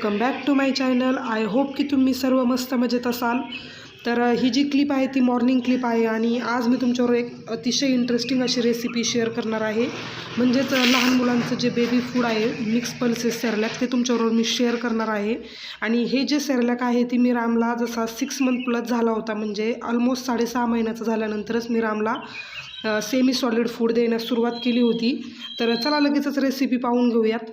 Welcome back to my channel I hope की तुम्ही सर्व मस्त मजेत असाल. तर ही जी क्लिप आहे ती मॉर्निंग क्लिप आहे आणि आज मी तुमच्यावर एक अतिशय इंटरेस्टिंग अशी रेसिपी शेअर करणार आहे. म्हणजेच लहान मुलांचं जे बेबी फूड आहे मिक्स पल्सेस सेरलॅक ते तुमच्याबरोबर मी शेअर करणार आहे. आणि हे जे सेरलॅक आहे ती मी रामला जसा सिक्स मंथ प्लस झाला होता म्हणजे ऑलमोस्ट साडेसहा महिन्याचा झाल्यानंतरच मी रामला सेमी सॉलिड फूड देण्यास सुरुवात केली होती. तर चला लगेचच रेसिपी पाहून घेऊयात.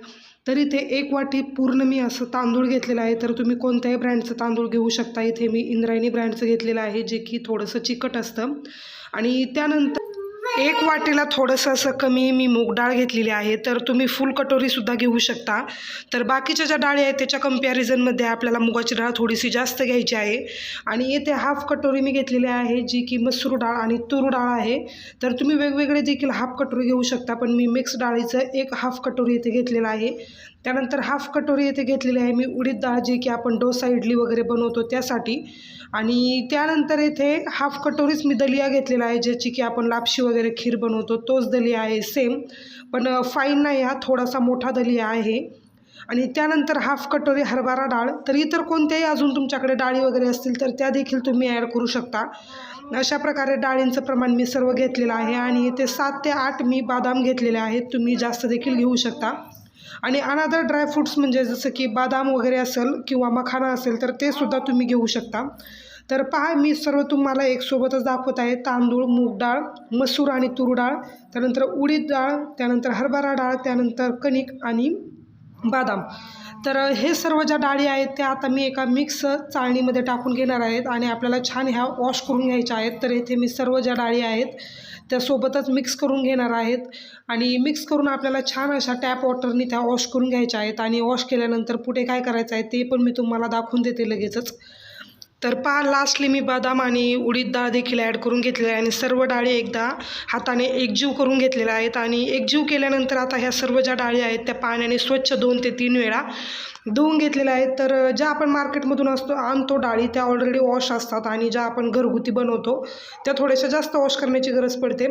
तर इथे एक वाटी पूर्ण मी असं तांदूळ घेतलेलं आहे. तर तुम्ही कोणत्याही ब्रँडचं तांदूळ घेऊ शकता. इथे मी इंद्रायणी ब्रँडचं घेतलेलं आहे जे की थोडंसं चिकट असतं. आणि त्यानंतर एक वाटेला थोडंसं असं कमी मी मूग डाळ घेतलेली आहे तर तुम्ही फुल कटोरीसुद्धा घेऊ शकता. तर बाकीच्या ज्या डाळी आहेत त्याच्या कम्पॅरिझनमध्ये आपल्याला मुगाची डाळ थोडीशी जास्त घ्यायची आहे. आणि येथे हाफ कटोरी मी घेतलेली आहे जी की मसूर डाळ आणि तूर डाळ आहे. तर तुम्ही वेगवेगळे देखील हाफ कटोरी घेऊ शकता पण मी मिक्स डाळीचं एक हाफ कटोरी येथे घेतलेलं आहे. त्यानंतर हाफ कटोरी येथे घेतलेली आहे. मी उडीद डाळ जी की आपण डोसा इडली वगैरे बनवतो त्यासाठी. आणि त्यानंतर येथे हाफ कटोरीच मी दलिया घेतलेला आहे ज्याची की आपण लापशी वगैरे खीर बनवतो. तोच दलिया आहे सेम पण फाईन नाही हा थोडासा मोठा दलिया आहे. आणि त्यानंतर हाफ कटोरी हरभरा डाळ. तर इतर कोणत्याही अजून तुमच्याकडे डाळी वगैरे असतील तर त्या देखील तुम्ही ॲड करू शकता. अशा प्रकारे डाळींचं प्रमाण मी सर्व घेतलेलं आहे. आणि ते सात ते आठ मी बदाम घेतलेले आहेत. तुम्ही जास्त देखील घेऊ शकता. आणि अनादर ड्रायफ्रूट्स म्हणजे जसं की बदाम वगैरे असेल किंवा मखाना असेल तर ते सुद्धा तुम्ही घेऊ शकता. तर पहा मी सर्व तुम्हाला एक सोबतच दाखवत आहे. तांदूळ मूग डाळ मसूर आणि तूर डाळ त्यानंतर उडीद डाळ त्यानंतर हरभरा डाळ त्यानंतर कणिक आणि बदाम. तर हे सर्व ज्या डाळी आहेत त्या आता मी एका मिक्स चाळणीमध्ये टाकून घेणार आहेत आणि आपल्याला छान ह्या वॉश करून घ्यायच्या आहेत. तर इथे मी सर्व ज्या डाळी आहेत त्यासोबतच मिक्स करून घेणार आहेत. आणि मिक्स करून आपल्याला छान अशा टॅप वॉटरनी त्या वॉश करून घ्यायच्या आहेत आणि वॉश केल्यानंतर पुढे काय करायचं आहे ते पण मी तुम्हाला दाखवून देते लगेचच. तर पहा लास्टली मी बदाम आणि उडीद डाळ देखील ॲड करून घेतलेल्या आहे आणि सर्व डाळी एकदा हाताने एकजीव करून घेतलेल्या आहेत. आणि एकजीव केल्यानंतर आता ह्या सर्व ज्या डाळी आहेत त्या पाण्याने स्वच्छ दोन ते तीन वेळा धुवून घेतलेल्या आहेत. तर ज्या आपण मार्केटमधून असतो आणतो डाळी त्या ऑलरेडी वॉश असतात आणि ज्या आपण घरगुती बनवतो त्या थोड्याशा जास्त वॉश करण्याची गरज पडते.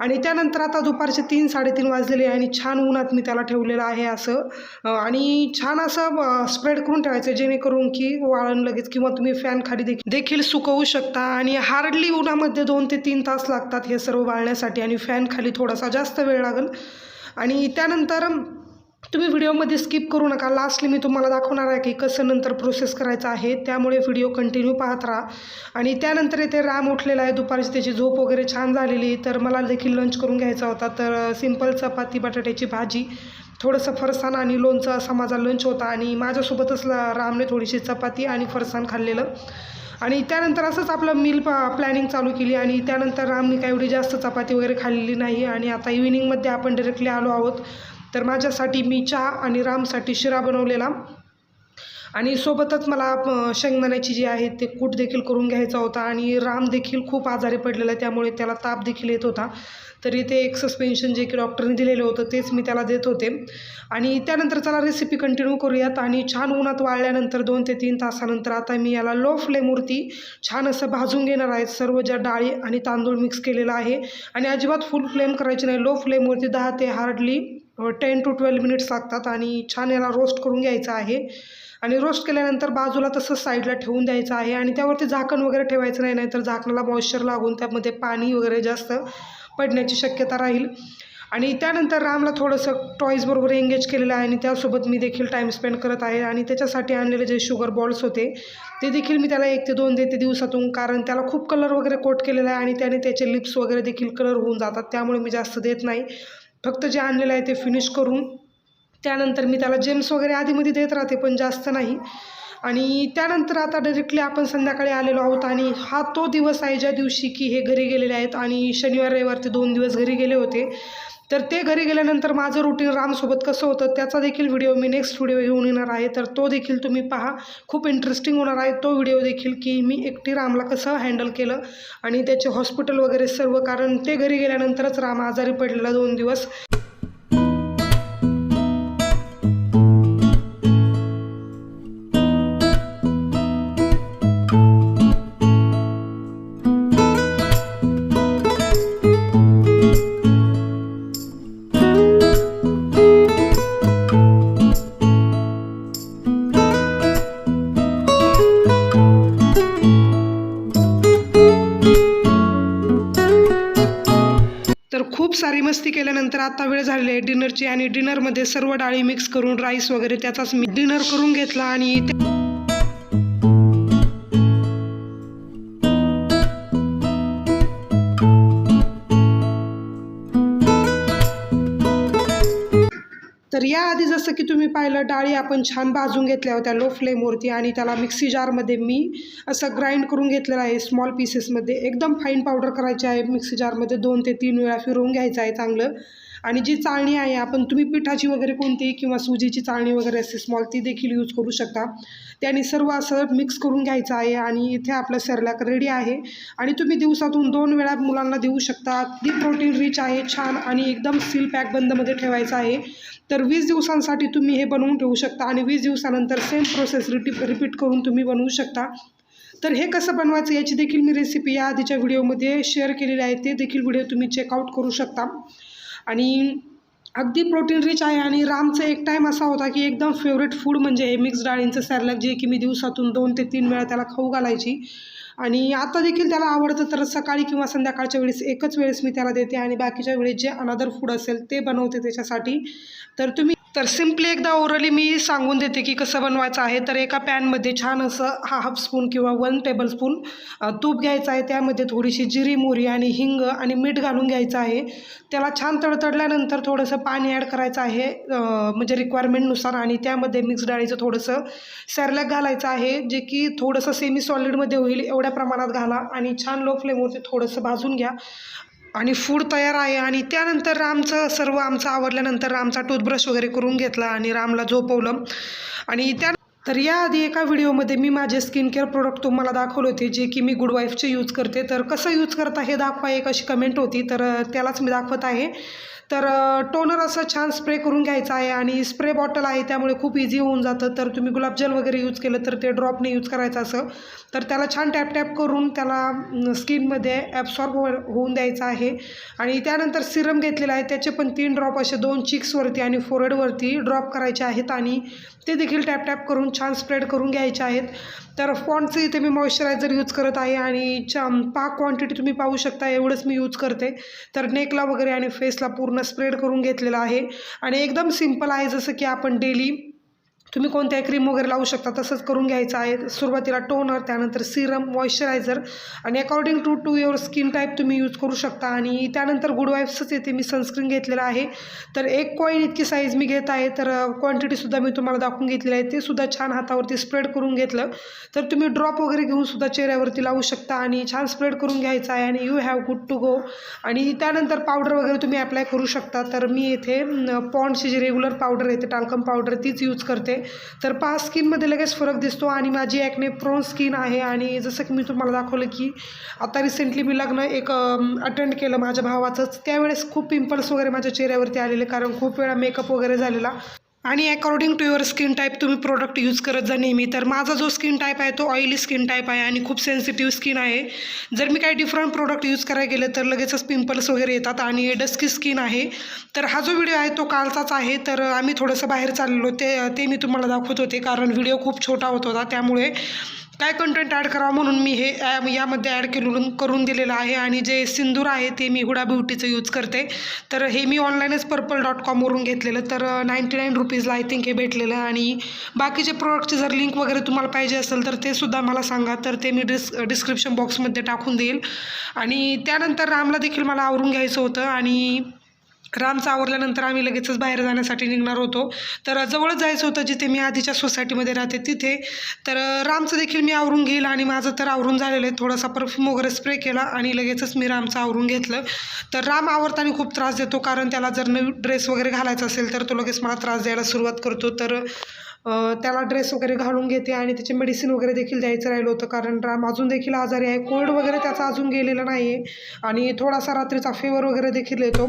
आणि त्यानंतर आता दुपारचे तीन साडेतीन वाजलेले आहे आणि छान उन्हात मी त्याला ठेवलेलं आहे असं. आणि छान असं स्प्रेड करून ठेवायचं जेणेकरून की वाळण लगेच किंवा तुम्ही फॅन खाली देखील देखील सुकवू शकता. आणि हार्डली उन्हामध्ये दोन ते तीन तास लागतात हे सर्व वाळण्यासाठी आणि फॅन खाली थोडासा जास्त वेळ लागेल. आणि त्यानंतर तुम्ही व्हिडिओमध्ये स्किप करू नका. लास्टली मी तुम्हाला दाखवणार आहे की कसं नंतर प्रोसेस करायचं आहे. त्यामुळे व्हिडिओ कंटिन्यू पाहत राहा. आणि त्यानंतर इथे राम उठलेला आहे. दुपारची त्याची झोप वगैरे छान झालेली तर मला देखील लंच करून घ्यायचा होता. तर सिंपल चपाती बटाट्याची भाजी थोडंसं फरसाण आणि लोणचं असा माझा लंच होता. आणि माझ्यासोबतच रामने थोडीशी चपाती आणि फरसाण खाल्लेलं. आणि त्यानंतर असंच आपलं मील प्लॅनिंग चालू केली. आणि त्यानंतर रामने काही एवढी जास्त चपाती वगैरे खाल्लेली नाही. आणि आता इव्हिनिंगमध्ये आपण डिरेक्टली आलो आहोत. तर माझ्यासाठी मी चहा आणि रामसाठी शिरा बनवलेला. आणि सोबतच मला शेंगदाण्याची जी आहे ते कूट देखील करून घ्यायचा होता आणि राम देखील खूप आजारी पडलेला आहे त्यामुळे त्याला ताप देखील येत होता. तरी ते एक सस्पेन्शन जे की डॉक्टरने दिलेलं होतं तेच मी त्याला देत होते. आणि त्यानंतर चला रेसिपी कंटिन्यू करूयात आणि छान उन्हात वाळल्यानंतर दोन ते तीन तासानंतर आता मी याला लो फ्लेमवरती छान असं भाजून घेणार आहे. सर्व ज्या डाळी आणि तांदूळ मिक्स केलेला आहे आणि अजिबात फुल फ्लेम करायची नाही. लो फ्लेमवरती दहा ते hardly ten to twelve minutes लागतात आणि छान याला रोस्ट करून घ्यायचं आहे. आणि रोस्ट केल्यानंतर बाजूला तसंच साईडला ठेवून द्यायचं आहे आणि त्यावरती झाकण वगैरे ठेवायचं नाही नाहीतर झाकणाला मॉइश्चर लागून त्यामध्ये पाणी वगैरे जास्त पडण्याची शक्यता राहील. आणि त्यानंतर रामला थोडंसं टॉईजबरोबर एंगेज केलेलं आहे आणि त्यासोबत मी देखील टाईम स्पेंड करत आहे आणि त्याच्यासाठी आणलेले जे शुगर बॉल्स होते ते देखील मी त्याला एक ते दोन देते दिवसातून कारण त्याला खूप कलर वगैरे कोट केलेला आहे आणि त्याने त्याचे लिप्स वगैरे देखील कलर होऊन जातात त्यामुळे मी जास्त देत नाही. फक्त जे आणलेलं आहे ते फिनिश करून त्यानंतर मी त्याला जेम्स वगैरे आधीमध्ये देत राहते पण जास्त नाही. आणि त्यानंतर आता डायरेक्टली आपण संध्याकाळी आलेलो आहोत आणि हा तो दिवस आहे ज्या दिवशी की हे घरी गेलेले आहेत आणि शनिवार रविवार ते दोन दिवस घरी गेले होते. तर ते घरी गेल्यानंतर माझं रुटीन रामसोबत कसं होतं त्याचा देखील व्हिडिओ मी नेक्स्ट व्हिडिओ घेऊन येणार आहे. तर तो देखील तुम्ही पहा. खूप इंटरेस्टिंग होणार आहे तो व्हिडिओ देखील की मी एकटी रामला कसं हँडल केलं आणि त्याचे हॉस्पिटल वगैरे सर्व कारण ते घरी गेल्यानंतरच राम आजारी पडलेला दोन दिवस. मस्ती केल्यानंतर आता वेळ झालेली आहे डिनरची आणि डिनरमध्ये सर्व डाळी मिक्स करून राईस वगैरे त्याचाच मी डिनर करून घेतला आणि तर याआधी जसं की तुम्ही पाहिलं डाळी आपण छान भाजून घेतल्या होत्या लो फ्लेमवरती आणि त्याला मिक्सी जारमध्ये मी असं ग्राइंड करून घेतलेलं आहे स्मॉल पीसेसमध्ये एकदम फाईन पावडर करायची आहे मिक्सी जारमध्ये दोन ते तीन वेळा फिरवून घ्यायचं आहे चांगलं. आणि जी चाळणी आहे आपण तुम्ही पिठाची वगैरे कोणती किंवा सुजीची चाळणी वगैरे असते स्मॉल ती देखील यूज करू शकता. त्याने सर्व असं मिक्स करून घ्यायचं आहे आणि इथे आपलं सरलाक रेडी आहे. आणि तुम्ही दिवसातून दोन वेळा मुलांना देऊ शकता. ती प्रोटीन रिच आहे छान आणि एकदम सील पॅक बंदमध्ये ठेवायचं आहे. तर वीस दिवसांसाठी तुम्ही हे बनवून ठेवू शकता आणि वीस दिवसानंतर सेम प्रोसेस रिटी रिपीट करून तुम्ही बनवू शकता. तर हे कसं बनवायचं याची देखील मी रेसिपी या आधीच्या व्हिडिओमध्ये शेअर केलेली आहे. ते देखील व्हिडिओ तुम्ही चेकआउट करू शकता. आणि अगदी प्रोटीन रिच आहे आणि रामचा एक टाईम असा होता की एकदम फेवरेट फूड म्हणजे हे मिक्स डाळींचं सॅलड जे की मी दिवसातून दोन ते तीन वेळा त्याला खाऊ घालायची. आणि आता देखील त्याला आवडतं तर सकाळी किंवा संध्याकाळच्या वेळेस एकच वेळेस मी त्याला देते आणि बाकीच्या वेळेस जे अनादर फूड असेल ते बनवते त्याच्यासाठी. तर तुम्ही तर सिम्पली एकदा ओरली मी सांगून देते की कसं बनवायचं आहे. तर एका पॅनमध्ये छान असं हा हाफ स्पून किंवा वन टेबलस्पून तूप घ्यायचं आहे. त्यामध्ये थोडीशी जिरी मोरी आणि हिंग आणि मीठ घालून घ्यायचं आहे. त्याला छान तडतडल्यानंतर थोडंसं पाणी ॲड करायचं आहे म्हणजे रिक्वायरमेंटनुसार आणि त्यामध्ये मिक्स डाळीचं थोडंसं सॅरलॅक घालायचं आहे जे की थोडंसं सेमी सॉलिडमध्ये होईल. एवढ्या प्रमाणात घाला आणि छान लो फ्लेमवरती थोडंसं भाजून घ्या. आणि फूड तयार आहे आणि त्यानंतर रामचं सर्व आमचं आवडल्यानंतर रामचा टूथब्रश वगैरे करून घेतला आणि रामला झोपवलं. आणि त्या तर याआधी एका व्हिडिओमध्ये मी माझे स्किन केअर प्रोडक्ट तुम्हाला दाखवले होते जे की मी गुड वाईफचे यूज करते. तर कसं यूज करता हे दाखवा एक अशी कमेंट होती. तर त्यालाच मी दाखवत आहे. तर टोनर असं छान स्प्रे करून घ्यायचं आहे आणि स्प्रे बॉटल आहे त्यामुळे खूप इझी होऊन जातं. तर तुम्ही गुलाबजल वगैरे यूज केलं तर ते ड्रॉपने यूज करायचं असं. तर त्याला छान टॅप टॅप करून त्याला स्किनमध्ये ॲब्सॉर्ब हो होऊन द्यायचं आहे. आणि त्यानंतर सिरम घेतलेला आहे. त्याचे पण तीन ड्रॉप असे दोन चिक्सवरती आणि फोरेडवरती ड्रॉप करायचे आहेत आणि ते देखील टॅप टॅप करून छान स्प्रेड करून घ्यायचे आहेत. तर फॉन्टचं इथे मी मॉइश्चरायझर यूज करत आहे आणि चा पाक क्वांटिटी तुम्ही पाहू शकता एवढंच मी यूज करते. तर नेकला वगैरे आणि फेसला पूर्ण स्प्रेड करून घेतलेलं आहे. आणि एकदम सिंपल आहे जसं की आपण डेली तुम्ही कोणत्याही क्रीम वगैरे लावू शकता तसंच करून घ्यायचं आहे. सुरुवातीला टोनर त्यानंतर सिरम मॉइश्चरायझर आणि according to to your skin type तुम्ही यूज करू शकता. आणि त्यानंतर गुड वाईफ्सच येते. मी सनस्क्रीन घेतलेलं आहे. तर एक कॉईन इतकी साईज मी घेत आहे. तर क्वांटिटीसुद्धा मी तुम्हाला दाखवून घेतलेली आहे. ते सुद्धा छान हातावरती स्प्रेड करून घेतलं. तर तुम्ही ड्रॉप वगैरे घेऊन सुद्धा चेहऱ्यावरती लावू शकता आणि छान स्प्रेड करून घ्यायचं आहे. आणि you have good to go आणि त्यानंतर पावडर वगैरे तुम्ही अप्लाय करू शकता. तर मी येथे पॉन्डची जी रेग्युलर पावडर येते टाल्कम पावडर तीच यूज करते. तर पा स्किनमध्ये लगेच फरक दिसतो आणि माझी ॲक्ने प्रोन स्किन आहे आणि जसं की मी तुम्हाला दाखवलं की आता रिसेंटली मी लग्न एक अटेंड केलं माझ्या भावाचंच. त्यावेळेस खूप पिंपल्स वगैरे माझ्या चेहऱ्यावरती आलेले कारण खूप वेळा मेकअप वगैरे झालेला. आणि according to your skin type तुम्ही प्रोडक्ट यूज करत जा नेहमी. तर माझा जो स्किन टाईप आहे तो ऑइली स्किन टाईप आहे आणि खूप सेन्सिटिव्ह स्किन आहे. जर मी काही डिफरंट प्रोडक्ट यूज करायला गेलं तर लगेचच पिंपल्स वगैरे येतात आणि डस्की स्किन आहे. तर हा जो व्हिडिओ आहे तो कालचाच आहे. तर आम्ही थोडंसं बाहेर चाललेलो ते ते मी तुम्हाला दाखवत होते कारण व्हिडिओ खूप छोटा होत होता. त्यामुळे काय कंटेंट ॲड करावं म्हणून मी हे ॲ यामध्ये ॲड केलं करून दिलेलं आहे आणि जे सिंदूर आहे ते मी हुडा ब्युटीचं यूज करते. तर हे मी ऑनलाईनच पर्पल डॉट कॉमवरून घेतलेलं. तर नाईंटी नाईन रुपीजला आय थिंक हे भेटलेलं आणि बाकीचे प्रोडक्टचे जर लिंक वगैरे तुम्हाला पाहिजे असेल तर ते सुद्धा मला सांगा. तर ते मी डिस् डिस्क्रिप्शन बॉक्समध्ये टाकून देईल. आणि त्यानंतर रामला देखील मला आवरून घ्यायचं होतं आणि रामचं आवरल्यानंतर आम्ही लगेचच बाहेर जाण्यासाठी निघणार होतो. तर जवळच जायचं होतं जिथे मी आधीच्या सोसायटीमध्ये राहते तिथे. तर रामचं देखील मी आवरून घेईल आणि माझं तर आवरून झालेलं आहे. थोडासा परफ्यूम वगैरे स्प्रे केला आणि लगेचच मी रामचं आवरून घेतलं. तर राम आवरताना खूप त्रास देतो कारण त्याला जर नवी ड्रेस वगैरे घालायचा असेल तर तो लगेच मला त्रास द्यायला सुरुवात करतो. तर त्याला ड्रेस वगैरे घालून घेते आणि त्याचे मेडिसिन वगैरे देखील द्यायचं राहिलं होतं. कारण राम अजून देखील आजारी आहे. कोल्ड वगैरे त्याचा अजून गेलेला नाही आहे आणि थोडासा रात्रीचा फेवर वगैरे देखील येतो.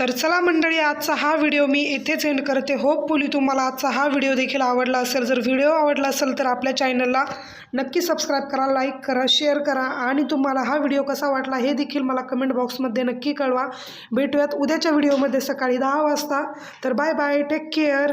तर चला मंडळी आजचा हा व्हिडिओ मी येथेच एंड करते. होपफुली तुम्हाला आजचा हा व्हिडिओ देखील आवडला असेल. जर व्हिडिओ आवडला असेल तर आपल्या चॅनलला नक्की सबस्क्राईब करा लाईक करा शेअर करा आणि तुम्हाला हा व्हिडिओ कसा वाटला हे देखील मला कमेंट बॉक्समध्ये नक्की कळवा. भेटूयात उद्याच्या व्हिडिओमध्ये सकाळी दहा वाजता. तर बाय बाय टेक केअर